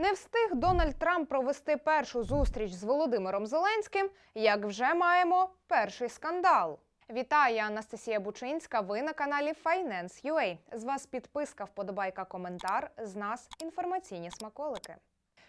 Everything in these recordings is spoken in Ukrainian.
Не встиг Дональд Трамп провести першу зустріч з Володимиром Зеленським, як вже маємо перший скандал. Вітаю, Анастасія Бучинська. Ви на каналі Finance.ua. З вас підписка, вподобайка, коментар. З нас інформаційні смаколики.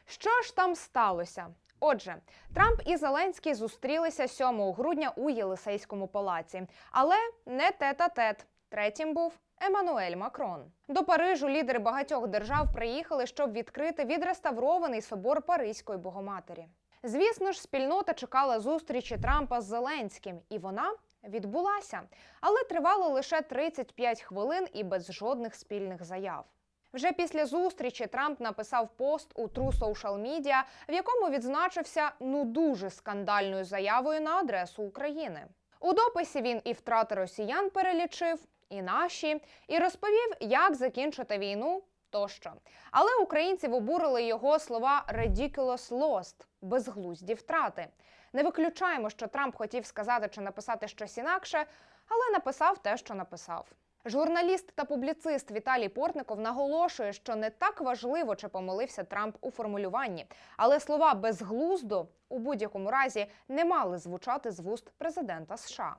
Що ж там сталося? Отже, Трамп і Зеленський зустрілися 7 грудня у Єлисейському палаці, але не тет-а-тет. Третім був Еммануель Макрон. До Парижу лідери багатьох держав приїхали, щоб відкрити відреставрований собор Паризької Богоматері. Звісно ж, спільнота чекала зустрічі Трампа з Зеленським, і вона відбулася, але тривало лише 35 хвилин і без жодних спільних заяв. Вже після зустрічі Трамп написав пост у True Social Media, в якому відзначився ну дуже скандальною заявою на адресу України. У дописі він і втрати росіян перелічив, і наші, і розповів, як закінчити війну тощо. Але українців обурили його слова «ridiculous lost» – безглузді втрати. Не виключаємо, що Трамп хотів сказати чи написати щось інакше, але написав те, що написав. Журналіст та публіцист Віталій Портников наголошує, що не так важливо, чи помилився Трамп у формулюванні, але слова безглуздо у будь-якому разі не мали звучати з вуст президента США.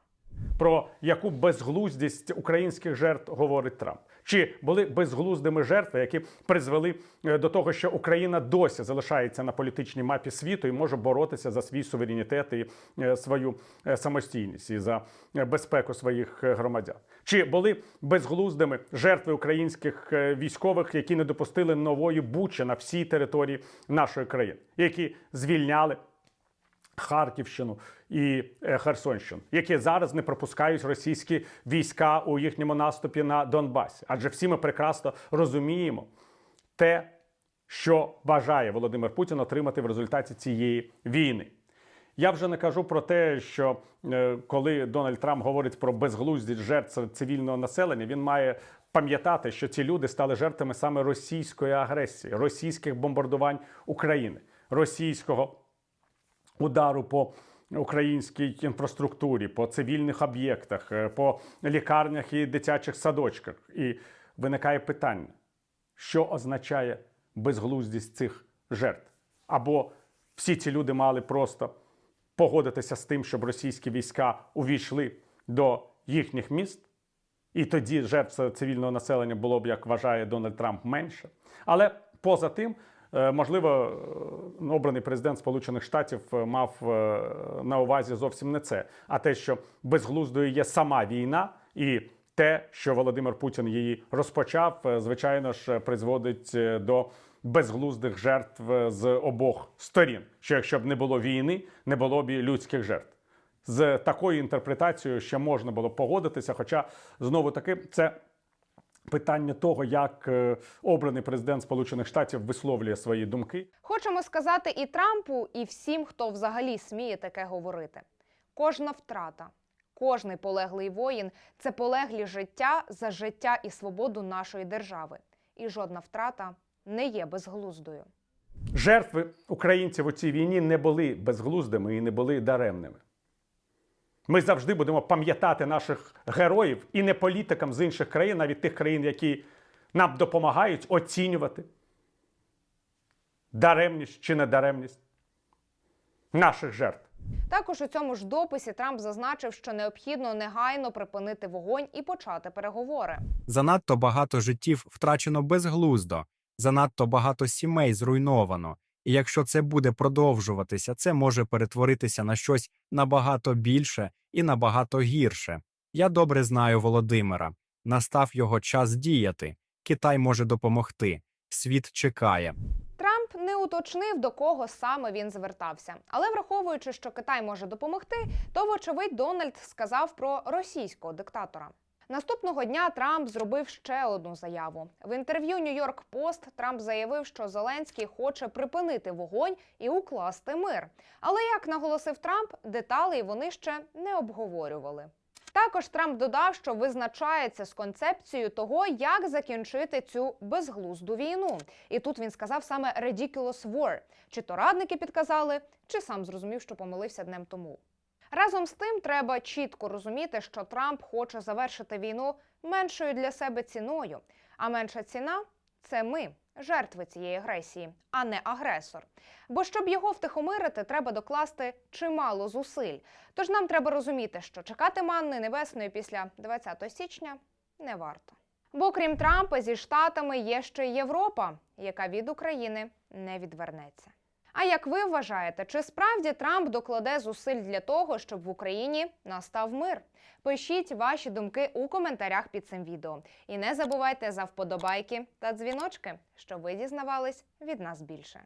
Про яку безглуздість українських жертв говорить Трамп? Чи були безглуздими жертви, які призвели е, до того, що Україна досі залишається на політичній мапі світу і може боротися за свій суверенітет і е, свою е, самостійність і за безпеку своїх громадян? Чи були безглуздими жертви українських військових, які не допустили нової бучі на всій території нашої країни, які звільняли Харківщину і е, Херсонщину, які зараз не пропускають російські війська у їхньому наступі на Донбасі. Адже всі ми прекрасно розуміємо те, що бажає Володимир Путін отримати в результаті цієї війни. Я вже не кажу про те, що е, коли Дональд Трамп говорить про безглуздість жертв цивільного населення, він має пам'ятати, що ці люди стали жертвами саме російської агресії, російських бомбардувань України, російського удару по українській інфраструктурі, по цивільних об'єктах, е, по лікарнях і дитячих садочках. І виникає питання, що означає безглуздість цих жертв? Або всі ці люди мали просто погодитися з тим, щоб російські війська увійшли до їхніх міст, і тоді жертв цивільного населення було б, як вважає Дональд Трамп, менше. Але поза тим, можливо, е, обраний президент Сполучених Штатів е, мав е, на увазі зовсім не це, а те, що безглуздою є сама війна і. Те, що Володимир Путін її розпочав, е, звичайно ж, призводить е, до безглуздих жертв е, з обох сторін. Що якщо б не було війни, не було б і людських жертв. З такою інтерпретацією ще можна було погодитися. Хоча знову таки це питання того, як е, обраний президент Сполучених Штатів висловлює свої думки. Хочемо сказати і Трампу, і всім, хто взагалі сміє таке говорити. Кожна втрата, кожний полеглий воїн це полеглі життя за життя і свободу нашої держави. І жодна втрата не є безглуздою. Жертви українців у цій війні не були безглуздими і не були даремними. Ми завжди будемо пам'ятати наших героїв і не політикам з інших країн, навіть тих країн, які нам допомагають оцінювати даремність чи недаремність наших жертв. Також у цьому ж дописі Трамп зазначив, що необхідно негайно припинити вогонь і почати переговори. Занадто багато життів втрачено безглуздо, занадто багато сімей зруйновано. І якщо це буде продовжуватися, це може перетворитися на щось набагато більше і набагато гірше. Я добре знаю Володимира. Настав його час діяти. Китай може допомогти. Світ чекає. Трамп не уточнив, до кого саме він звертався. Але враховуючи, що Китай може допомогти, то вочевидь Дональд сказав про російського диктатора. Наступного дня Трамп зробив ще одну заяву. В інтерв'ю Нью-Йорк Пост Трамп заявив, що Зеленський хоче припинити вогонь і укласти мир. Але як наголосив Трамп, деталей вони ще не обговорювали. Також Трамп додав, що визначається з концепцією того, як закінчити цю безглузду війну. І тут він сказав саме «ridiculous war». Чи то радники підказали, чи сам зрозумів, що помилився днем тому. Разом з тим, треба чітко розуміти, що Трамп хоче завершити війну меншою для себе ціною. А менша ціна це ми, жертви цієї агресії, а не агресор. Бо щоб його втихомирити, треба докласти чимало зусиль. Тож нам треба розуміти, що чекати манни небесної після 20 січня не варто. Бо крім Трампа, зі штатами є ще Європа, яка від України не відвернеться. А як ви вважаєте, чи справді Трамп докладе зусиль для того, щоб в Україні настав мир? Пишіть ваші думки у коментарях під цим відео. І не забувайте за вподобайки та дзвіночки, щоб ви дізнавались від нас більше.